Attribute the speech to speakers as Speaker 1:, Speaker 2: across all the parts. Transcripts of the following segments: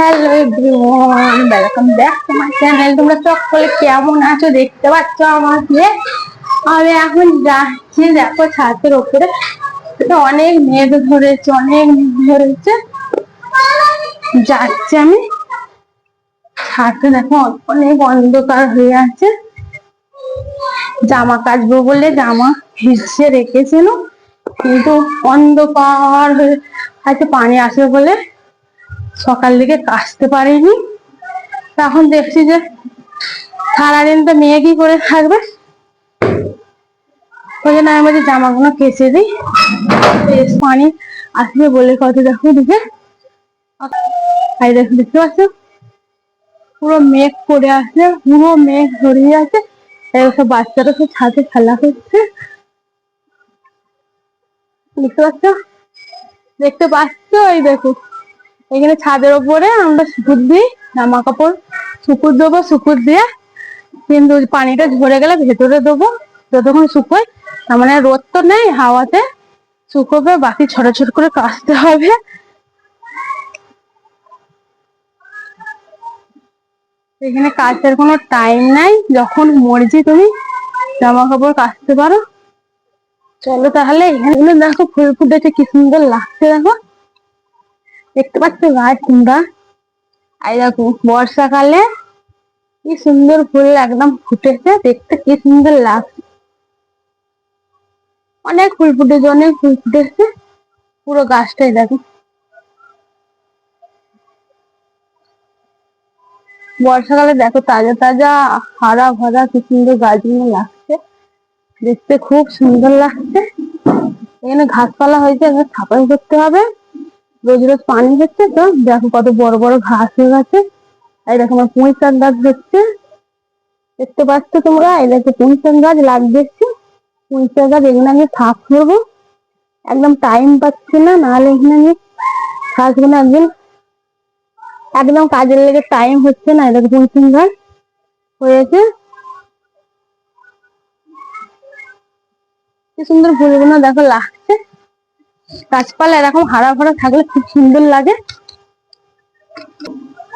Speaker 1: Hello everyone welcome back to my channel তোমরা সকলে কেমন আছো? দেখতে পাচ্ছ আমাকে? আমি এখন যাচ্ছি, দেখো ছাদের ওপরে। অনেক মেঘ ধরেছে, অনেক মেঘ ধরেছে। যাচ্ছি আমি। ছাদে দেখো অনেক অন্ধকার হয়ে আছে। জামা কাচবো বলে জামা ভিজিয়ে রেখেছিল। কিন্তু অন্ধকার হয়ে হয়তো পানি আসবে বলে সকাল দিকে কাচতে পারিনি। তা এখন দেখছি যে সারাদিন তো মেয়ে কি করে থাকবে? ওই জন্য আমি বলছি, জামাগুলো কেচে দিই। পানি আসবে বলে কত দেখো দিকে দেখো, দেখতে পাচ্ছ? পুরো মেঘ করে আসছে, পুরো মেঘ ধরিয়ে আছে। সব বাচ্চারা সব ছাদে খেলা করছে। দেখতে পাচ্ছ? দেখতে পাচ্ছ? এই দেখো এখানে ছাদের ওপরে আমরা সুপুর দিই, জামা কাপড় সুপুর দেবো সুপুর দিয়ে কিন্তু পানিটা ঝরে গেলে ভেতরে দেবো, যতক্ষণ শুকোয়। তার মানে রোদ তো নেই হাওয়াতে, শুকোবে, বাকি ছোট ছোট করে কাচতে হবে। এখানে কাচার কোনো টাইম নাই, যখন মর্জি তুমি জামা কাপড় কাচতে পারো। চলো তাহলে এখানে দেখো ফুল ফুটেছে, কি সুন্দর লাগছে দেখো। দেখতে পাচ্ছ গাছ তোমরা? এই দেখো, বর্ষাকালে কি সুন্দর ফুল একদম ফুটেছে, দেখতে কি সুন্দর লাগছে। অনেক ফুল ফুটেছে, অনেক ফুল ফুটেছে। পুরো গাছটাই দেখো। বর্ষাকালে দেখো তাজা তাজা, হারা ভরা কি সুন্দর গাছগুলো লাগছে। দেখতে খুব সুন্দর লাগছে। এখানে ঘাসপালা হয়েছে এখানে ছাপাই করতে হবে। রোজ রোজ পানি হচ্ছে তো, দেখো কত বড় বড় ঘাস হয়ে গেছে। এই দেখো আমার পুঁই শাক গাছ হচ্ছে। দেখতে পাচ্ছ তোমরা? এই দেখো পুঁই শাক গাছ লাগিয়েছি পুঁই শাক গাছ এগুলো আমি সাফ করব। একদম টাইম পাচ্ছি না, নাহলে এখানে আমি গাছগুলো একদিন একদম কাজের লেগে টাইম হচ্ছে না, এই দেখো পুঁই শাক গাছ হয়েছে। কি সুন্দর ফুলগুলো, দেখো লাগছে গাছপালা এরকম হারা ভরা থাকলে খুব সুন্দর লাগে।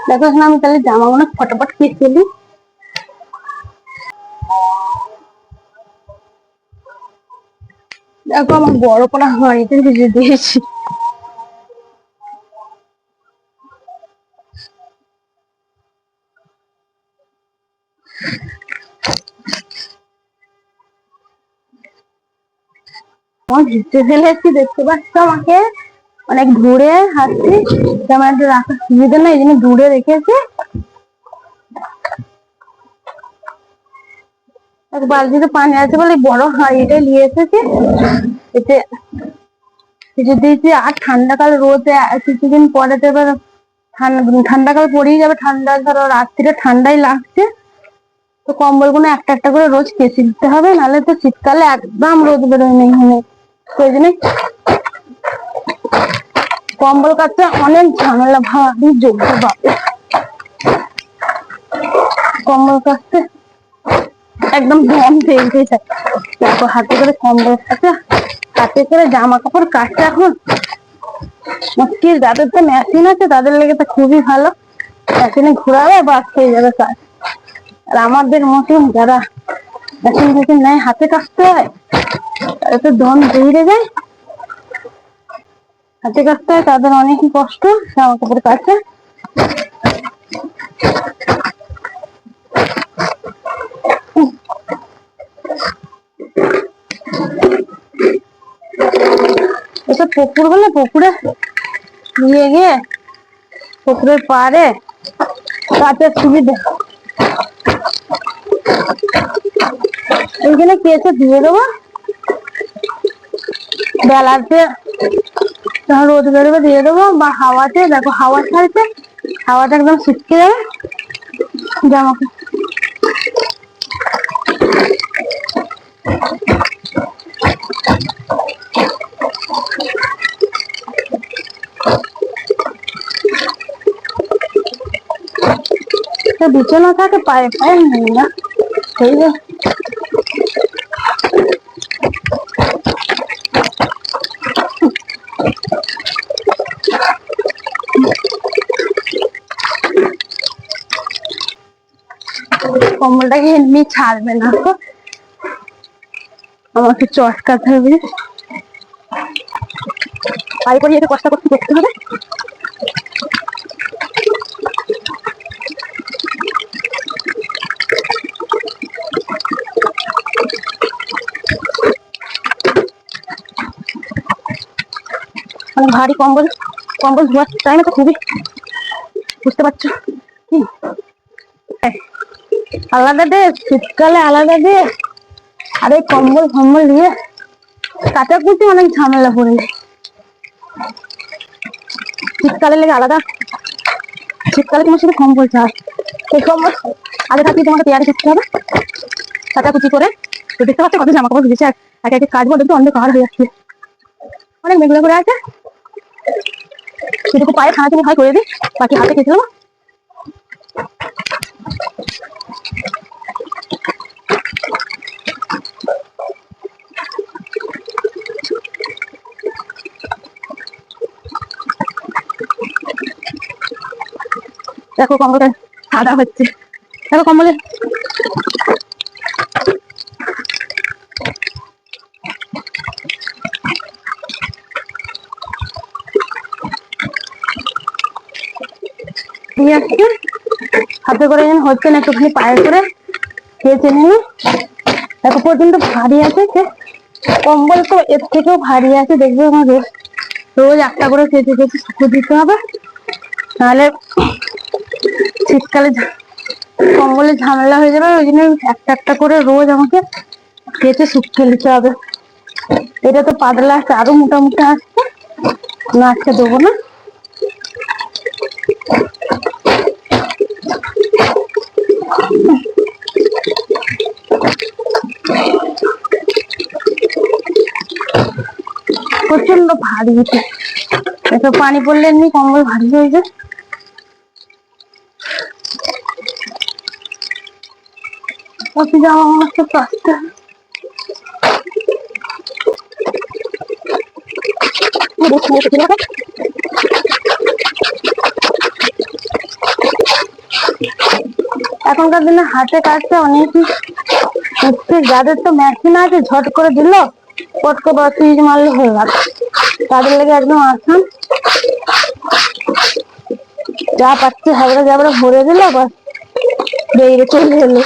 Speaker 1: দেখো এখন আমি তাহলে জামাগুলো ফটাফট কেটে দিই। দেখো আমার বড় কোনো হাঁড়িতে ভিজে দিয়েছি। আমার দেখতে পাচ্ছ আমাকে। অনেক দূরে হাঁটছি তেমন একটু রাখার সুবিধা নেই এই জন্য দূরে রেখেছি। এক বালতিতে পানি আছে বলে বড় হাঁড়িটা নিয়ে এসেছি। এতে দিয়েছি আর ঠান্ডাকাল রোদে কিছুদিন পরে তো এবার ঠান্ডা, ঠান্ডাকাল পড়েই যাবে। ঠান্ডা ধরো রাত্রিরে ঠান্ডাই লাগছে। তো কম্বলগুলো একটা একটা করে রোজ কেচে দিতে হবে, নাহলে তো শীতকালে একদম রোদ বেরোয় নেই কম্বল কাটতে অনেক ঝামেলা ভাবি যোগ্য বাপে কম্বল কাটতে একদম দম পেয়ে যায় দেখো, হাতে করে কম্বল কাটে, হাতে করে জামা কাপড় কাটছে এখন। মুশকিল যাদের তো মেশিন আছে, তাদের লেগে তো খুবই ভালো। মেশিনে ঘোরাবে বাস হয়ে যাবে কাজ। আর আমাদের মতন যারা মেশিন ফেশিন নেয়, হাতে কাটতে হয়। তাদের তো দম বেড়ে যায়। হাতে কাটতে হয়, তাদের অনেকই কষ্ট জামা কাপড় এটা পুকুর বলে পুকুরে নিয়ে গিয়ে পুকুরের পাড়ে কাছের সুবিধা এইখানে কেসে দিয়ে দেবো? বেলাতে যখন রোদ বেরোবে দিয়ে দেবো, বা হাওয়াতে, দেখো হাওয়া ছাড়ছে হাওয়াটা একদম শুকিয়ে যাবে। জামা তো বিছানা থাকে, পায়ে পায়ে নেই না। সেই কম্বলটাকে এমনি ছাড়বে না। আমাকে চটকাতে হবে। পাই করে একটু কষ্ট করতে দেখতে হবে। ভারী কম্বল কম্বল ধোয়ার টাইমে তো খুবই, বুঝতে পারছ? আলাদা দে, শীতকালে আলাদা দে। আরে, কম্বল ফম্বল দিয়ে কুচি অনেক ঝামেলা পড়ে শীতকালে লেগে আলাদা। শীতকালে তোমার শুধু কম্বল চাই। সেই কম্বল, আগে থাকলে তোমাকে তৈরি করতে হবে। কাঁচা কুচি করে। তো দেখতে পাচ্ছ কত জামা কাপড় ভিজেছে। একে একে কাজ বলতে অন্ধকার হয়ে যাচ্ছে। অনেক মেঘলা করে আছে। সেটুকু পায়ে খানাচিনি হয় করে দিই বাকি হাতে খেয়েছিল দেখো কম্বলটা সাদা হচ্ছে। দেখো কম্বলের। হাতে করে যেন হচ্ছে না একটুখানি পায়ে করে খেয়েছে নিয়ে দেখো পর্যন্ত ভারী আছে কম্বল তো এর থেকেও ভারী আছে, দেখবে আমার রোজ রোজ একটা করে কেটে শুকো দিতে হবে। নাহলে শীতকালে কম্বলে ঝামেলা হয়ে যাবে, ওই জন্য একটা একটা করে রোজ আমাকে কেটে শুকিয়ে নিতে হবে। এটা তো পাতলা আছে, আরও মোটামুটি আসছে না আজকে দেবো না। প্রচণ্ড ভারী এত পানি পড়লে এমনি কম্বল ভারী হয়ে যায়। অতি দেখি। এখনকার দিনে হাতে কাটতে অনেক যাদের তো মেশিন আছে, ঝট করে দিল পট করে দশ পিস মারলে হয়ে গেল। তাদের লেগে একদম আসান যা পাচ্ছে, হাবড়া জাবড়া ভরে দিল, বাস। বেরিয়ে চলে এলো।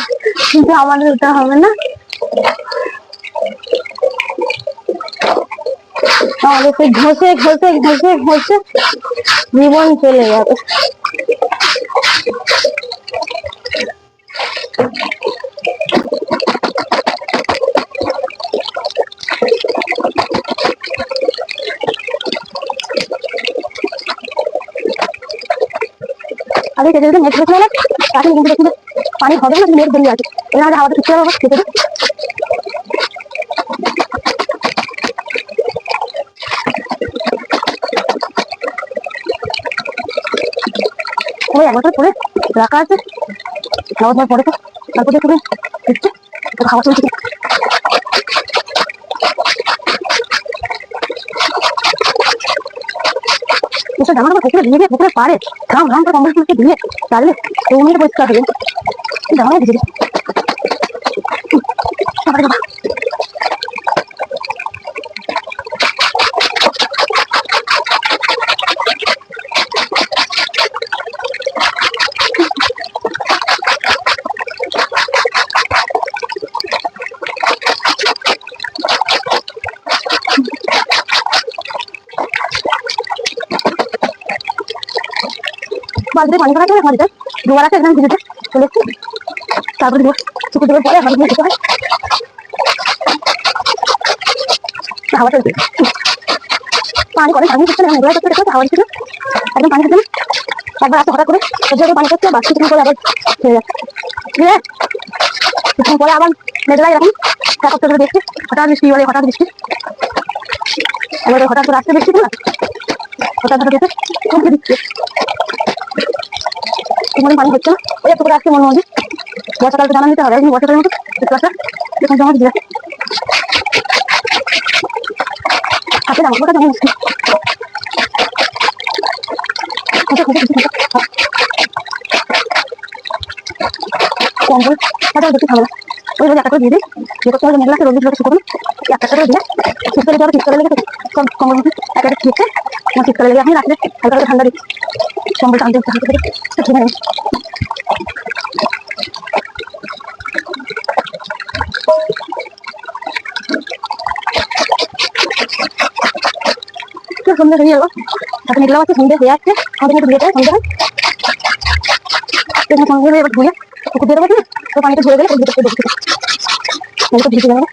Speaker 1: কিন্তু আমাদের ওটা হবে না। আমাদের সেই ঘষে ঘষে ঘষে ঘষে জীবন চলে যাবে। আগে কেটে কিন্তু দেখি পানি হবে না মেঘ বেরিয়ে আছে এর আগে হাওয়াতে উঠতে হবে খেতে রাখা আছে। খাওয়া দাওয়ার পরে তো। তারপরে দিচ্ছে খাওয়া চলছে। পুকুরে দিয়ে দিয়ে পুকুরে পারে। ঘাম ঘাম করে কম্বল ফুলকে দিয়ে তাহলে মিনিট পরিষ্কার হবে। দাঁড়ায় কাপড় বালতিতে পানি করে যাই দুবার আছে একদম ভিজেতে চলে এসছি। তারপরে শুকুর দেওয়ার পরে আমার ঘুরে যেতে হয়। হাওয়া চলছে। পানি করে পানি দিচ্ছে না এগুলো করতে দেখতে হাওয়া দিচ্ছে একদম পানি দিচ্ছে না। একবার আসতে হঠাৎ করে সহ্য করে পানি করছে বাস করে আবার ছেড়ে যাচ্ছে। পরে আবার মেঘলা এরকম তারপর তো দেখছি, হঠাৎ বৃষ্টি বলে, হঠাৎ বৃষ্টি এবার হঠাৎ করে আসতে বৃষ্টি না হঠাৎ হঠাৎ দেখে চমকে দিচ্ছে এখানে পানি হচ্ছে না? ওই একটু করে মনে মধ্যে বর্ষাকালকে জানা দিতে হবে কিন্তু বর্ষাকালের মতো একটু আসা, এখন জমা দিয়ে হাতে জামা কাপড়টা জমা খুঁজে। কম্বল তাহলে দেখতে ভালো। ওই একটা করে দিয়ে দিই যে করতে হবে মেলা রোদ দিতে শুকনো একটা করে দিয়ে শীতকালে যাবে শীতকালে লেগে কম কম একটা একটা খেতে আমার শীতকালে লেগে আমি রাত্রে হালকা হালকা ঠান্ডা দিচ্ছি কম্বল টানতে হালকা করে ঠিক আছে সন্ধ্যা হয়ে গেল এখন মেঘলা আছে সন্ধ্যা হয়ে যাচ্ছে আমাদের মতো ধুয়ে সন্ধ্যা হয় সন্ধ্যা এবার ধুয়ে পুকুর দিয়ে দেবো না তো পানিটা ধরে গেলে ভিতরে ভিজে যাবে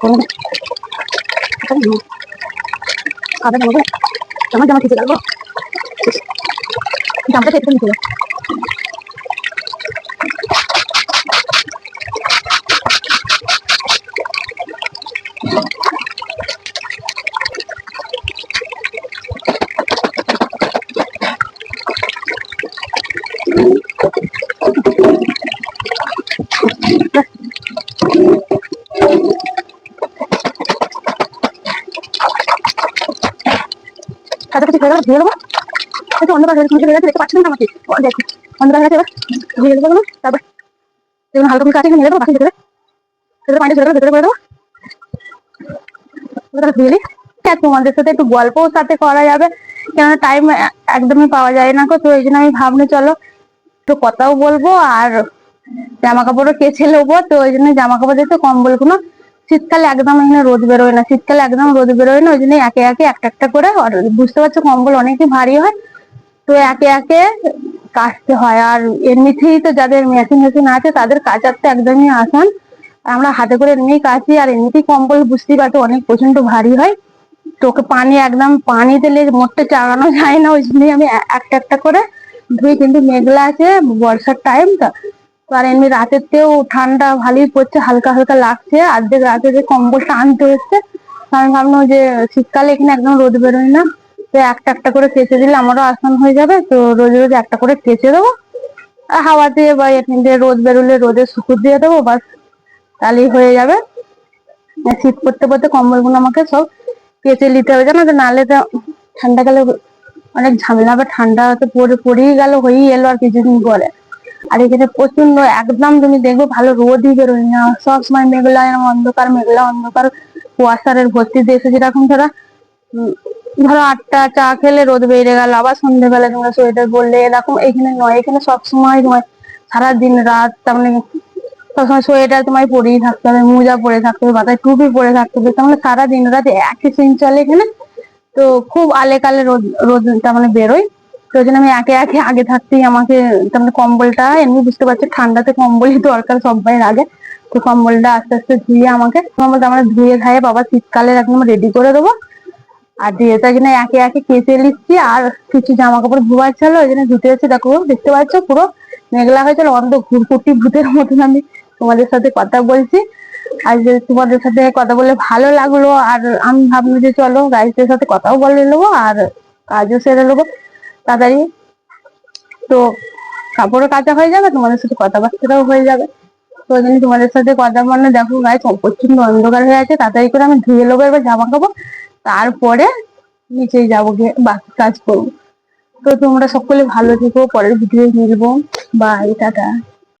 Speaker 1: করুন খাবে না বাবু আমার জামা খেতে গেল জামাটা খেতে নিতে হয়ে গেল, ধুয়ে একটু অন্ধকার হয়ে গেছে দেখতে পাচ্ছেন না আমাকে। দেখো, অন্ধকার হয়ে গেছে, এবার ধুয়ে তারপর দেখুন, হালকা দেবো বাকি ভেতরে। ভেতরে ভেতরে করে দেবো। ধুয়ে নিই হ্যাঁ তোমাদের সাথে একটু গল্পও সাথে করা যাবে। কেননা টাইম একদমই পাওয়া যায় না তো এই জন্য আমি ভাবনি, চলো একটু কথাও বলব, আর জামা কাপড়ও কেচে নেব, তো ওই জন্য জামা কাপড় দিতে কম্বলগুলো শীতকালে একদম এখানে রোদ বেরোয় না। শীতকালে একদম রোদ বেরোয় না, ওই জন্য একে একে একটা একটা করে বুঝতে পারছ কম্বল অনেকই ভারী হয়, তো একে একে কাচতে হয়। আর এমনিতেই তো যাদের মেশিন মেশিন আছে, তাদের কাচার তো একদমই আসান আমরা হাতে করে এমনিই কাচি আর এমনিতেই কম্বল বুঝতেই পারছ অনেক প্রচণ্ড ভারী হয়। তোকে পানি একদম পানি দিলে মোটে চাগানো যায় না, ওই জন্যই আমি একটা একটা করে ধুই। কিন্তু মেঘলা আছে, বর্ষার টাইম তো আর এমনি রাতের রাতেতেও ঠান্ডা ভালোই পড়ছে, হালকা হালকা লাগছে। অর্ধেক রাতে যে কম্বলটা আনতে হচ্ছে, আমি ভাবলাম যে শীতকালে এখানে একদম রোদ বেরোয় না। তো একটা একটা করে কেচে দিলে আমারও আসান হয়ে যাবে, তো রোজ রোজ একটা করে কেচে দেবো। আর হাওয়া দিয়ে বা এখান দিয়ে রোদ বেরোলে রোদে শুকুর দিয়ে দেবো, বাস তাহলেই হয়ে যাবে। শীত পড়তে পড়তে কম্বলগুলো আমাকে সব কেচে নিতে হবে, জানো তো, নাহলে তো ঠান্ডাকালে অনেক ঝামেলা বা ঠান্ডা পড়ে, পড়েই গেল, হয়েই এলো আর কিছুদিন পরে। আর এখানে প্রচণ্ড একদম তুমি দেখবে ভালো রোদই বেরোয় না। সবসময় মেঘলা অন্ধকার মেঘলা অন্ধকার। কুয়াশারের ভর্তি দেশে যেরকম ধরো ধরো আটটা চা খেলে রোদ বেড়ে গেল, আবার সন্ধ্যেবেলা তোমরা সোয়েটার বললে এরকম এখানে নয়। এখানে সবসময় তোমার সারাদিন রাত, তার মানে সবসময় সোয়েটার তোমায় পরেই থাকতে হবে, মোজা পরে থাকতে হবে, মাথায় টুপি পরে থাকতে হবে। তার মানে সারাদিন রাত একই সিন চলে এখানে। তো খুব আলে কালে রোদ রোদ তার মানে বেরোয়। তো ওই জন্য আমি একে একে আগে থাকতেই আমাকে তার মানে কম্বলটা এমনি বুঝতে পারছি, ঠান্ডাতে কম্বলই দরকার সবাই আগে। তো কম্বলটা আস্তে আস্তে ধুয়ে আমাকে, কম্বলটা আমরা ধুয়ে খাইয়ে বাবা শীতকালে একদম রেডি করে দেবো। আর তাই জন্য একে একে কেচে নিচ্ছি, আর কিছু জামা কাপড় ধোয়ার ছিল, ওই জন্য ধুতে হচ্ছে, দেখো, দেখতে পাচ্ছ পুরো মেঘলা হয়েছিল অন্ধ ঘুরকুটি ভূতের মতন আমি তোমাদের সাথে কথা বলছি। আর যে তোমাদের সাথে কথা বলে ভালো লাগল, আর আমি ভাবলাম যে চলো গাইসদের সাথে কথাও বলে নেব, আর কাজও সেরে নেব। তাড়াতাড়ি। তো কাপড়ও কাচা হয়ে যাবে, তোমাদের সাথে কথাবার্তাটাও হয়ে যাবে। তো ওই জন্য তোমাদের সাথে কথা বললে দেখো গায়ে প্রচণ্ড অন্ধকার হয়ে আছে, তাড়াতাড়ি করে আমি ধুয়ে নেব, এবার জামা কাপড়। তারপরে নিচেই যাব গিয়ে বাকি কাজ করব। তো তোমরা সকলে ভালো থেকো, পরের ভিডিও মিলবো বাই টাটা।